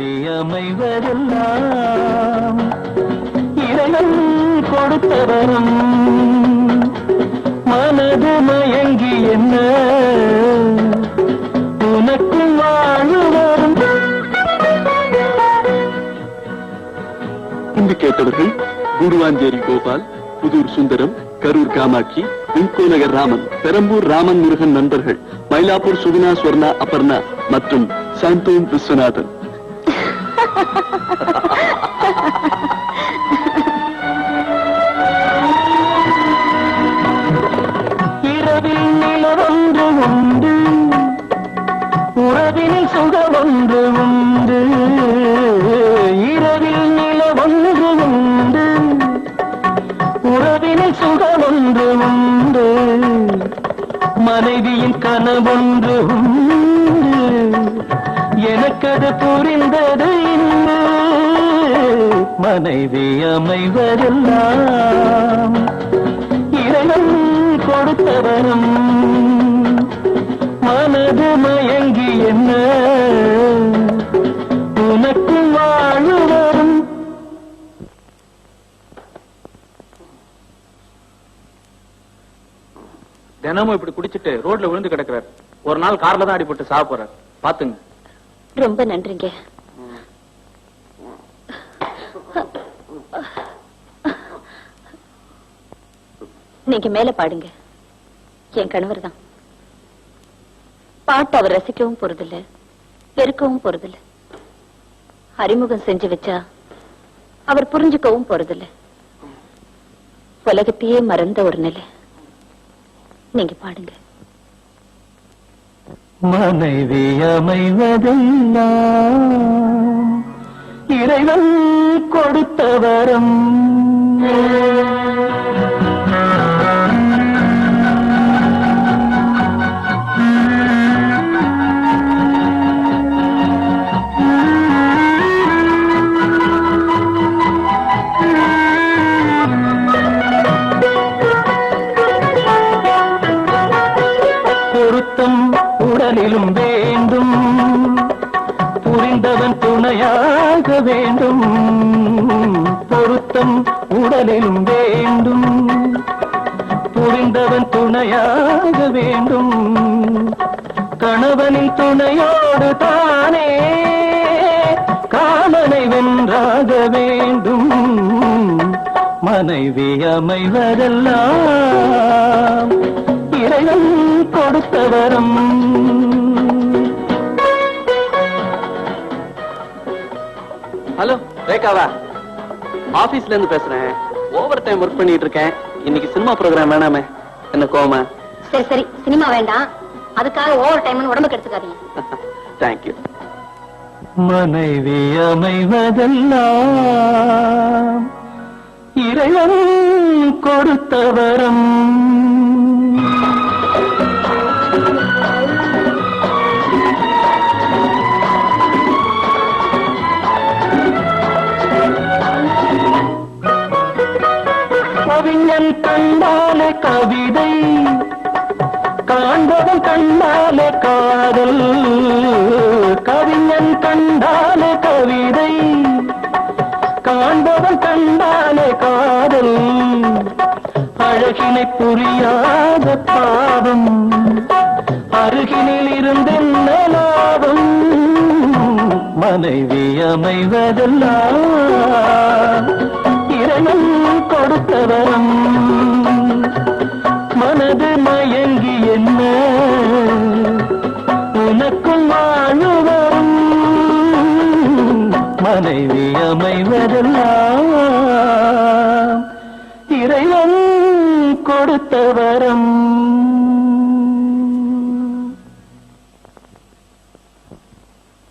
மனைவி அமைவதெல்லாம் இறைவன் கொடுத்தவரும் மனது மயங்கி என்ன? உனக்கும் வாழுவரும் இன்று கேட்டவர்கள் குருவாஞ்சேரி கோபால் புதூர் சுந்தரம் கரூர் காமாட்சி விம்கோ நகர் ராமன் பெரம்பூர் ராமன் முருகன் நண்பர்கள் மயிலாப்பூர் சுகுணா ஸ்வர்ணா அபர்ணா மற்றும் சாந்தோம் விஸ்வநாதன். இரவில் நிலவொன்று உண்டு. உறவினில் சுகமொன்று உண்டு. இரவில் நிலவொன்று உண்டு. உறவினில் சுகமொன்று உண்டு. மனைவியின் கனவொன்று உண்டு. எனக்கது புரிந்தது இன்று. மனைவி அமைவதெல்லாம் இறைவன் கொடுத்தவனும் மனது மயங்கி என்ன? உனக்கு வாழுவரும் தினமும் இப்படி குடிச்சிட்டு ரோட்ல விழுந்து கிடக்குறாரு. ஒரு நாள் கார்ல தான் அடிபட்டு சாக போறாரு. பாத்துங்க. ரொம்ப நன்றிங்க. நீங்க மேல பாடுங்க. என் கணவர் தான். பாட்டு அவர் ரசிக்கவும் போறதில்ல பெருக்கவும் போறதில்ல. அறிமுகம் செஞ்சு வச்சா அவர் புரிஞ்சுக்கவும் போறதில்ல. உலகத்தையே மறந்த ஒரு நிலை. நீங்க பாடுங்க. மனைவி அமைவதெல்லாம் இறைவன் கொடுத்த வரம் மேலும் வேண்டும். புரிந்தவன் துணையாக வேண்டும். பொருத்தம் உடலிலும் வேண்டும். புரிந்தவன் துணையாக வேண்டும். கணவனின் துணையோடு தானே காமனை வென்றாக வேண்டும். மனைவி அமைவரெல்லாம் இறைவன் கொடுத்தவரம். ரேகாவா ஆபீஸ்ல இருந்து பேசுறேன். ஓவர் டைம் ஒர்க் பண்ணிட்டு இருக்கேன். இன்னைக்கு சினிமா ப்ரோக்ராம் வேணாமே. என்ன கோமா சரி சரி. சினிமா வேண்டாம். அதுக்காக ஓவர் டைம் உடம்பு கெடுத்துக்காதீங்க தேங்க்யூ மனைவி அமைவதெல்லாம் இறைவன் கொடுத்தவரம். என் கண்டாலே கவிதை காண்பவன் கண்டாலே காதல் கவிஞன் கண்டாலே கவிதை காண்பவன் கண்டாலே காதல் அழகினை புரியாத பாவம் அருகினில் இருந்தென்ன லாபம் மனைவி அமைவதெல்லாம் இறைவன் கொடுத்தவரம் மனது மயங்கி என்ன? உனக்கும் வாழுவரும் மனைவி அமைவதெல்லாம் இறைவன் கொடுத்தவரம்.